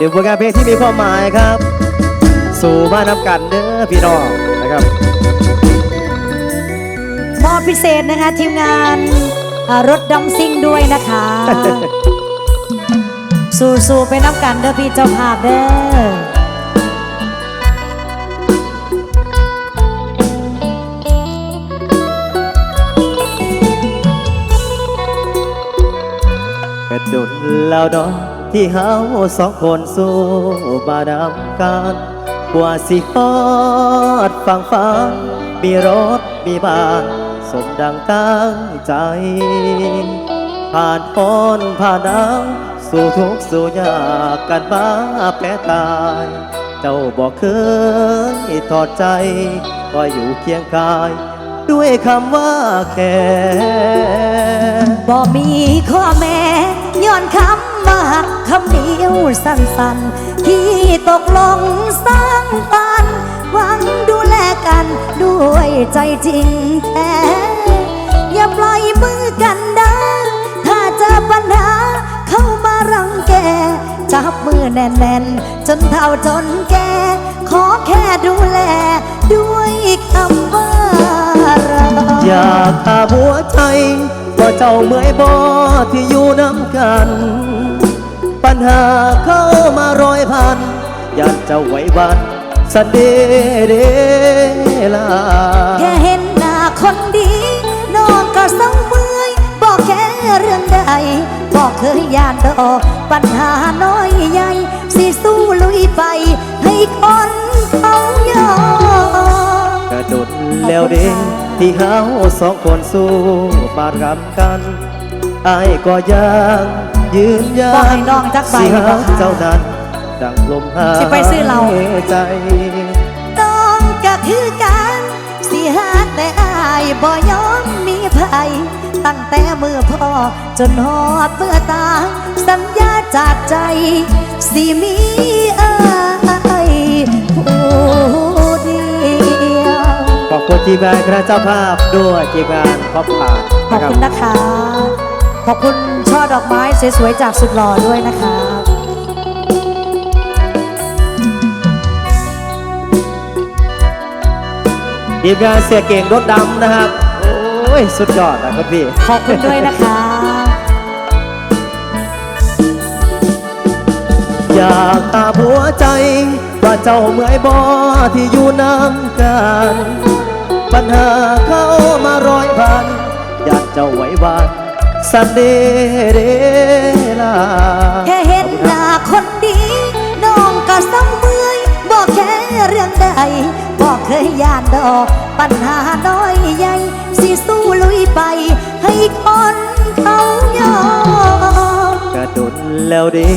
เป็นผลงานเพลงที่มีความหมายครับ สู่บ้านน้ำกันเด้อพี่น้องนะครับมอบพิเศษนะคะทีมงานอ่ารถดำซิ่งด้วยนะคะ สู้ๆไปน้ำกันเด้อพี่เจ้าภาพเด้อกระดุนแล้วดอก ที่เฮาสองคนสู้บาดำกันกว่าสิฮอดฝั่งฟ้ามีรถมีบ้านสมดังตั้งใจ ผ่านพ้นผ่านน้ำสู่ทุกสู่ยากกันมาแพ้ตาย เจ้าบอกเคยทอดใจก็อยู่เคียงกาย ด้วยคำว่าแค่บ่มีข้อแม้ย้อนคำากคำเดียวสั้นๆที่ตกลงสร้างปันหวังดูแลกันด้วยใจจริงแท้ อย่าปล่อยมือกันนะถ้าเจอปัญหาเข้ามารังแก จับมือแน่นๆ จนเท่าจนแก ขอแค่ดูแล ด้วยคำว่ารักอยากถาหัวใจว่าเจ้าเมื่อยบ่ที่อยู่น้ำกัน ปัญหาเข้ามาร้อยพันอยากจะไหววันสันเดเดลาแค่เห็นหน้าคนดีน้องก็เศร้าเมื่อยบอกแค่เรื่องใดบอกเคยยานดอกปัญหาน้อยใหญ่สิสู้ลุยไป ให้คนเขายอมกระดุดแล้วเด้ที่เฮาสองคนสู้ปาดกำกันอายก็ยัง ยืนยับอกนให้น้องจักใบสิบ่หักค่ะเจ้านั้นดังลมหายสิไปซื้อเหล้าใจ ต้องก็คือการสิหากแต่อายบ่ยอมมีภัยตั้งแต่มือพ่อ จนหอดเมื่อตายสัญญาจากใจ สิมีอายผู้เดียว ขอบคุณทีมงานคณะเจ้าภาพด้วยทีมงานพร้อมผ่านขอบคุณนะคะ ขอบคุณช่อ ดอกไม้สวยๆจากสุดหล่อด้วยนะคะทีมงานเสียเก่งรถดำนะครับ โอ้ย สุดยอดนะครับพี่ ขอบคุณด้วยนะคะ อยากตามหัวใจ ว่าเจ้าเมื่อยบ่ที่อยู่น้ำกันปัญหาเข้ามาร้อยพันอยากเจ้าไหววาน สันเดเดลาแค่เห็นหน้าคนดี น้องก็เศร้าเมื่อยบอกแค่เรื่องใดบอกเคยย่านดอก ปัญหาน้อยใหญ่สิสู้ลุยไป ให้คนเขายอมกระดุนแล้วเดี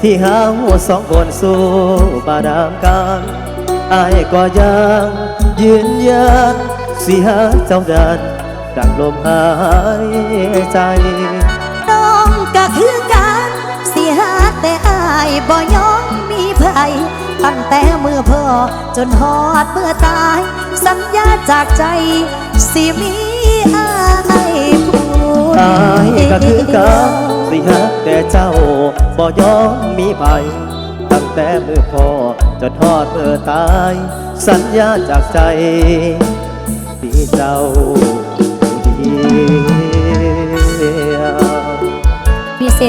ที่หาหัวสองคนสู้บาดามกันอายก็ยังยืนยันสิหาเจ้าดัน ดังลมหายใจน้องก็คือการสิหาแต่อายบ่ยอมมีภัยตั้งแต่มือพ่อจนหอดเมื่อตาย สัญญาจากใจ สิมีอายผู้อายก็คือการสิหาแต่เจ้าบ่ยอมมีภัยตั้งแต่มือพ่อจนทอดเมื่อตาย สัญญาจากใจที่เจ้า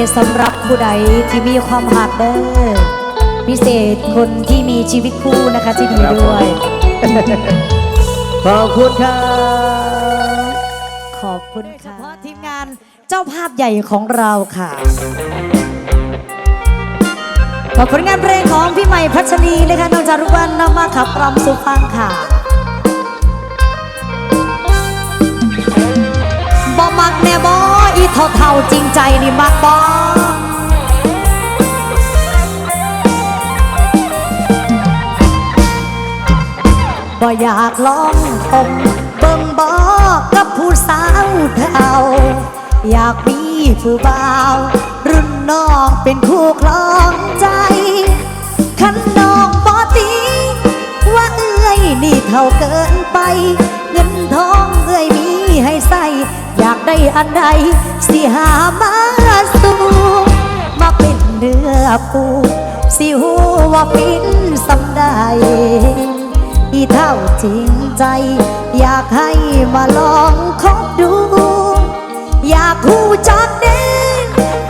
ษสำหรับผู้ใดที่มีความหักเด้อพิเศษคนที่มีชีวิตคู่นะคะที่ดีด้วย ขอบคุณครับขอบคุณค่ะเฉพาะทีมงานเจ้าภาพใหญ่ของเราค่ะขอบผลงานเพลงของพี่ใหม่พัชรีนะคะน้องจารุวรรณนำมาขับรำสุฟังค่ะบอมักแน่บออี เท่าเท่าๆจริงใจนี่มากบอบ่อยากลองคมเบิ่งบอกกับผู้สาวเท่า อยากมีผู้บ่า ได้อันใดสิหามาสู่มาเป็นเนื้อปูสิหูว่าฟินสำได้อีเท่าจริงใจ อยากให้มาลองคบดู อยากคู่จักเด้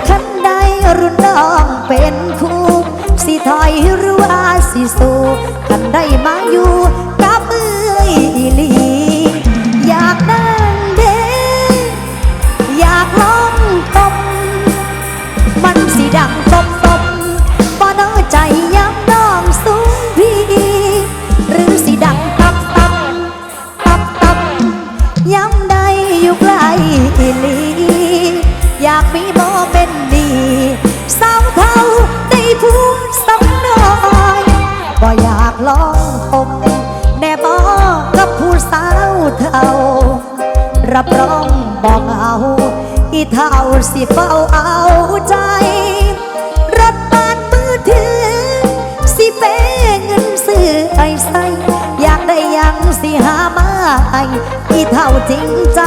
คันใดรุ่นน้องเป็นคู่สิถอยหรือว่าสิสู้คันได้มาอยู่กับเอ้ยอีหลี สิเฝ้าเอาใจ รถบ้านมือถือ สิเป้เงินซื้อไอ้ใส่อยากได้ยังสิหามาไอ้ที่เท่าจริงใจ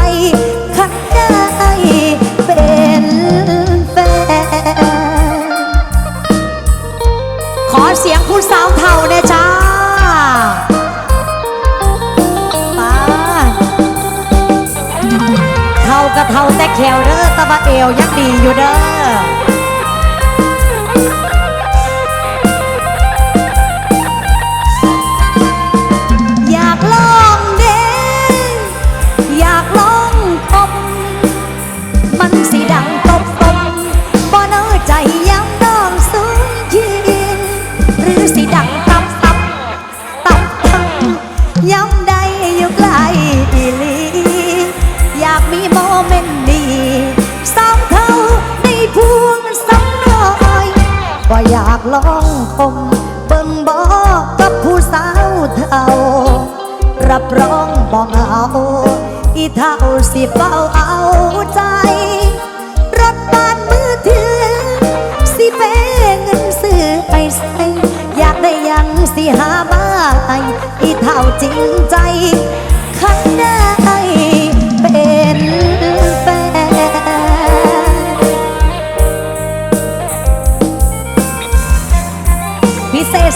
ว่าอยากลองคมเบิ่งบอกกับผู้สาวเท่า รับรองบอกเอา อีเท่าสิเฝ้าเอาใจ รถบ้านมือถือ สิเป้เงินซื้อไปใส่อยากได้ยังสิหามาให้อีเท่าจริงใจขันได้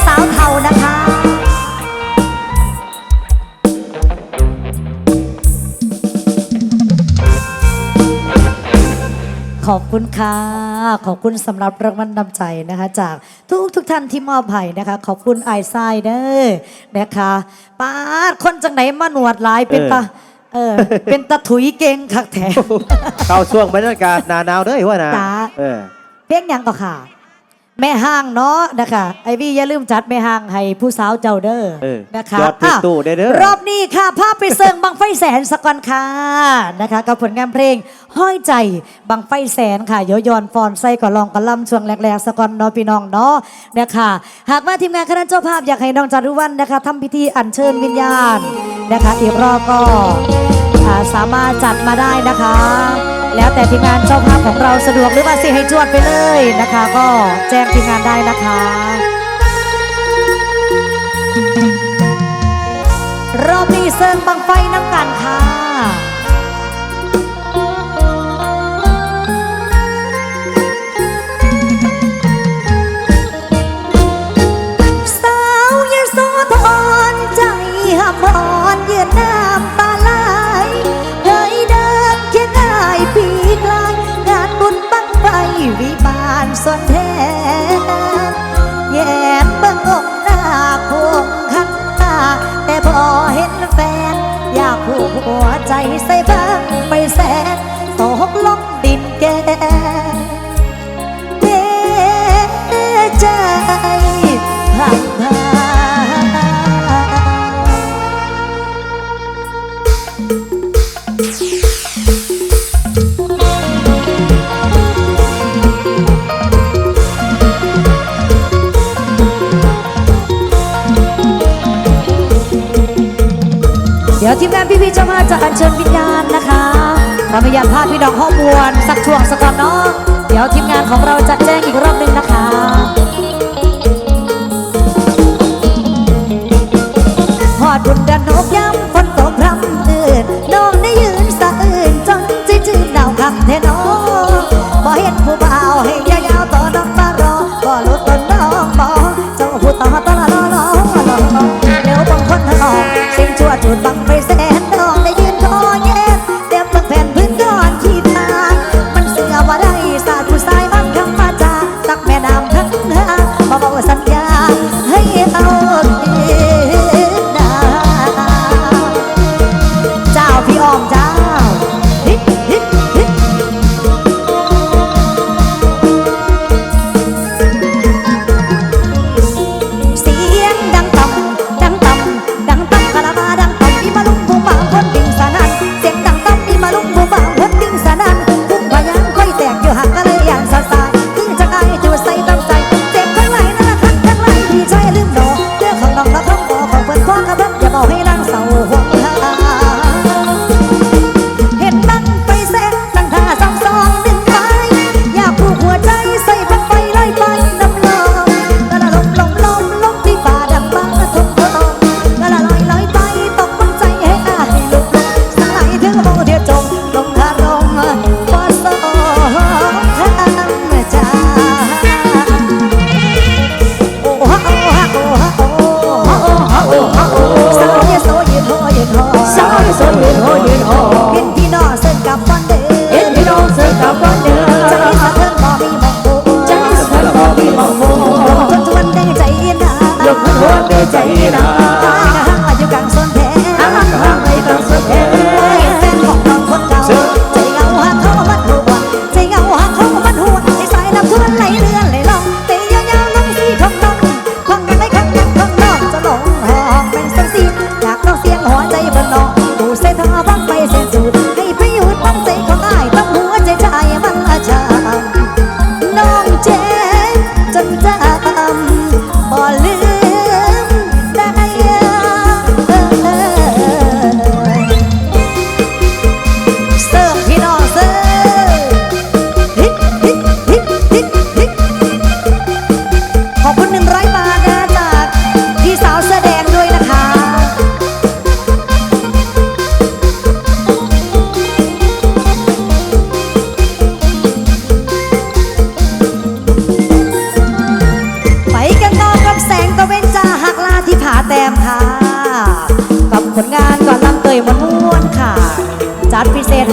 สาวเทานะคะ ขอบคุณค่ะ ขอบคุณสำหรับรางวัลนำใจนะคะ จากทุกทุกท่านที่มอบให้นะคะ ขอบคุณไอายไซเดอร์นะคะป้าดคนจังไหนมาหนวดหลายเป็นตาเออเป็นตาถุยเก่งคักแถมเข้าช่วงบรรยากาศหนาหนาวเด้อว่านะจ้า เออ เพลงหยังก็ค่ะ แม่ห้างเนาะนะคะไอวี่อย่าลืมจัดแม่ห้างให้ผู้สาวเจ้าเด้อเออนะคะยอดเพลงตู้ได้เด้อรอบนี้ค่ะภาพไปเสิงบังไฟแสนสกอนค่ะนะคะกับผลงานเพลงห้อยใจบังไฟแสนค่ะเยอยอนฟอนไส้ก่อลองกระลำช่วงแรกๆสกอนเนาะพี่น้องเนาะนะคะหากว่าทีมงานคณะเจ้าภาพอยากให้น้องจารุวรรณนะคะทำพิธีอัญเชิญวิญญาณนะคะอีกรอบก็อ่าสามารถจัดมาได้นะคะ แล้วแต่ทีมงานเจ้าภาพของเราสะดวกหรือว่าสิให้จวดไปเลยนะคะ ก็แจ้งทีมงานได้นะคะ ดี๋ยวทีมงานพี่ๆเจ้าภาพจะอัญเชิญวิญญาณนะคะขออนุญาตพาพี่น้องห้องมวลสักช่วงสักก่อนเนาะเดี๋ยวทีมงานของเราจะแจ้งอีกรอบหนึ่งนะคะ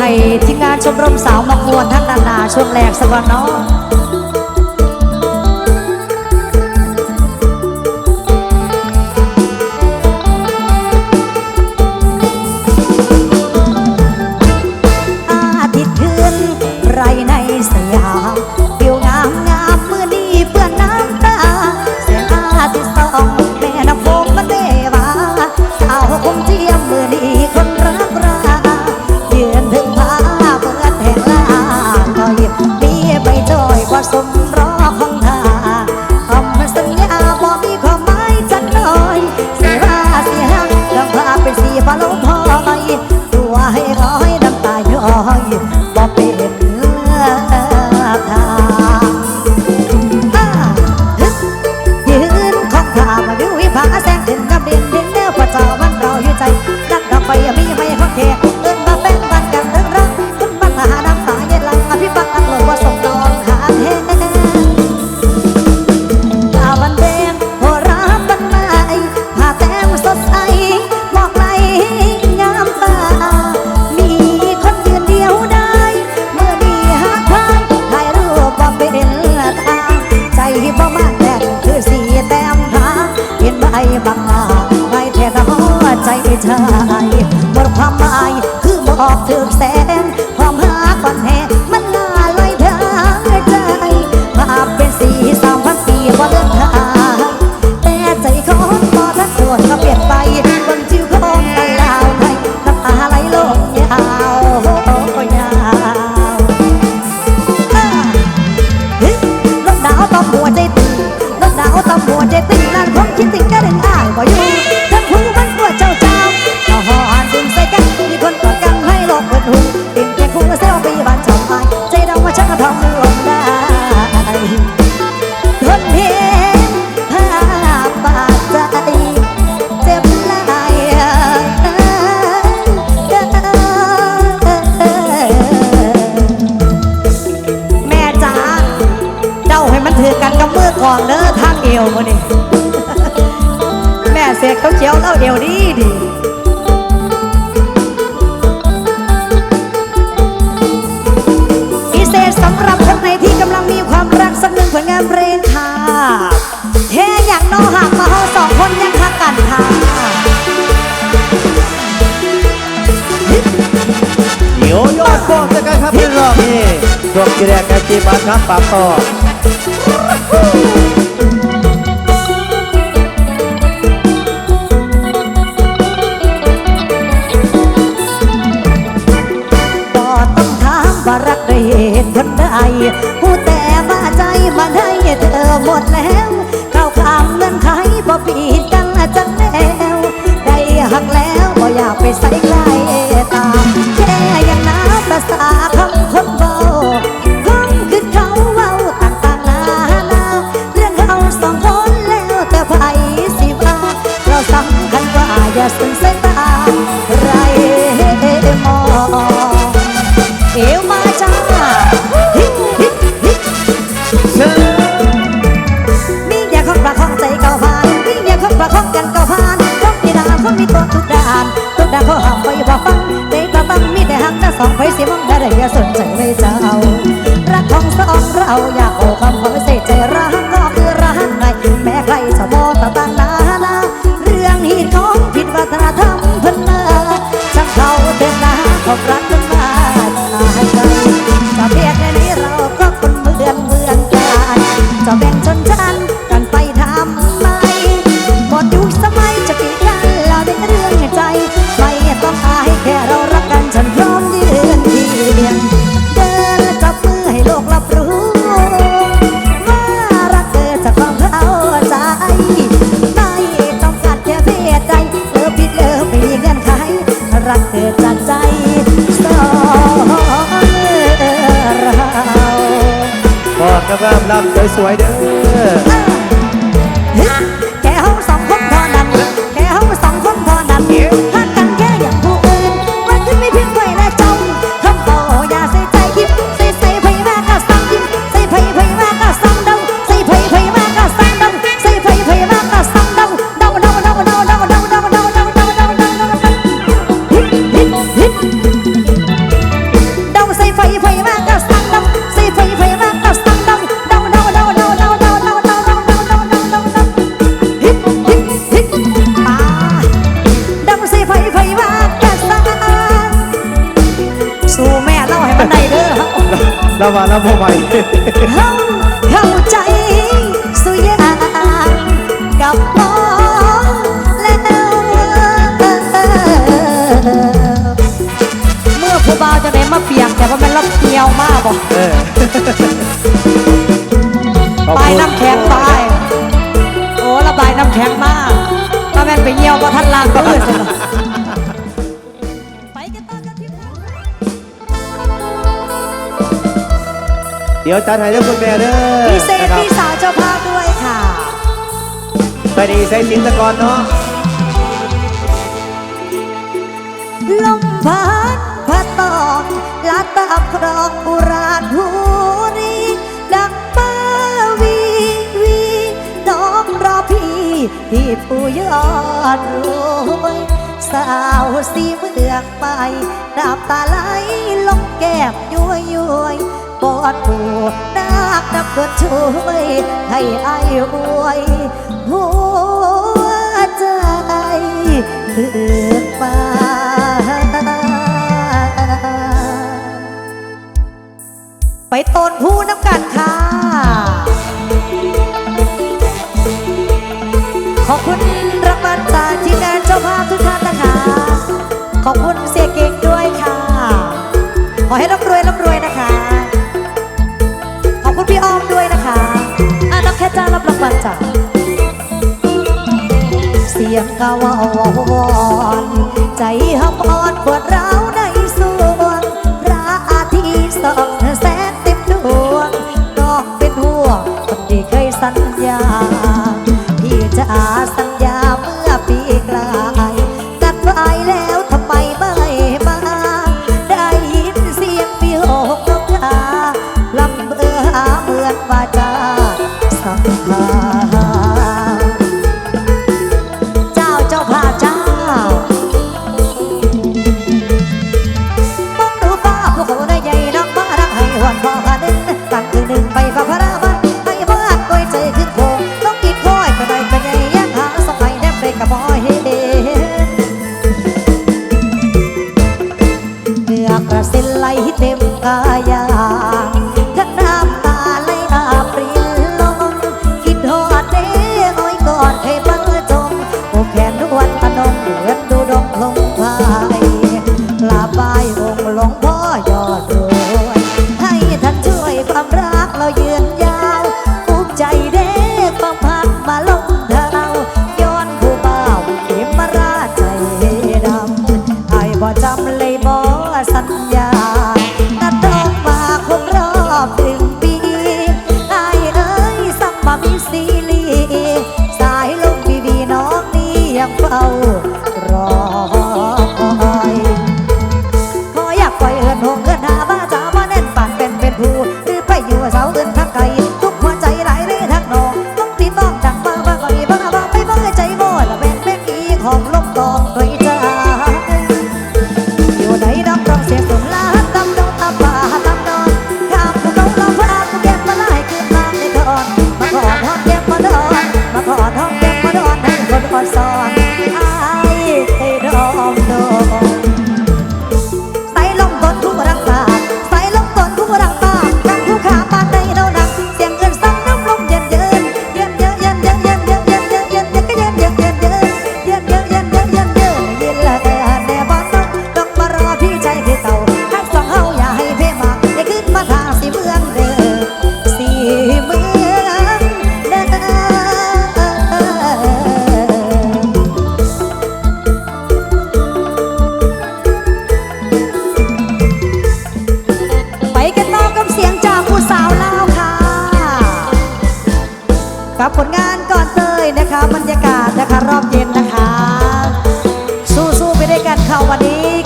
ให้ที่งานชมรมสาวมังมวนทั้งนานาช่วงแรกสักวันเนาะ ช่วงที่แรกแค่ที่บ้านครับปากต่อเหตุผลใดผู้แต่มาใจมาไห้เธอหมดแล้วเข้าคำเงินไขบ่ปีดกันลจังแล้วได้หักแล้วบ่อยากไปใส่ใคร фанбэйс รับสวยๆเด้อ แล้วาแล้บ่ไหวเข้าใจสุยางกับมื่อผู้บ่าวจะได้มาเปียกแต่ว่ามันรับเกลียวมากบอกขบไปน้ำแข็งไปโอ้ระบายน้ำแข็งมากถ้าแม่ไปเยี่ยวก็ท่านลางก็เอื้อ เดี๋ยวจัดให้เด้อคุณแม่เด้อพี่เซนพี่สาวเจ้าภาพด้วยค่ะไปดีใส่สินตะกอนเนาะลมพัดพัดตอกลาตาครองอุราหูรีดังป้าวีวีน้องรอพี่ที่ผู้ยอดรวยสาวสีเมือกไปน้บตาไหลลงแก้มย้วยย้ย กอดปูนักนักก็ช่วยให้อายอวยหัวใจคือฟ้าไปต้นผู้น้ำกันค่ะ ขอบคุณรังบัลจากทีมงานเจ้าภาพทุกท่านนะคะ ขอบคุณเสียเก่งด้วยค่ะ ขอให้ร่ำรวยาจากเสียงกะวาวอนใจหับออดปวดร้าวนะ of love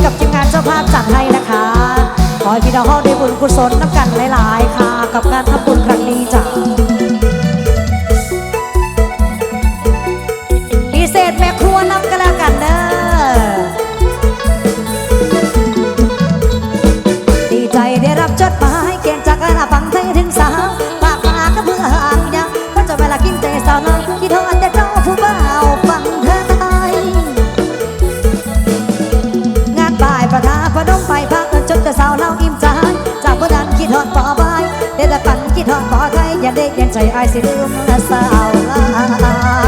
กับทีมงานเจ้าภาพจัดให้นะคะ ขอให้พี่น้องได้บุญกุศลน้ำกันหลาย ๆ ค่ะ กับการทำบุญ อย่าได้เย็นใจอายสิลืมสาวลา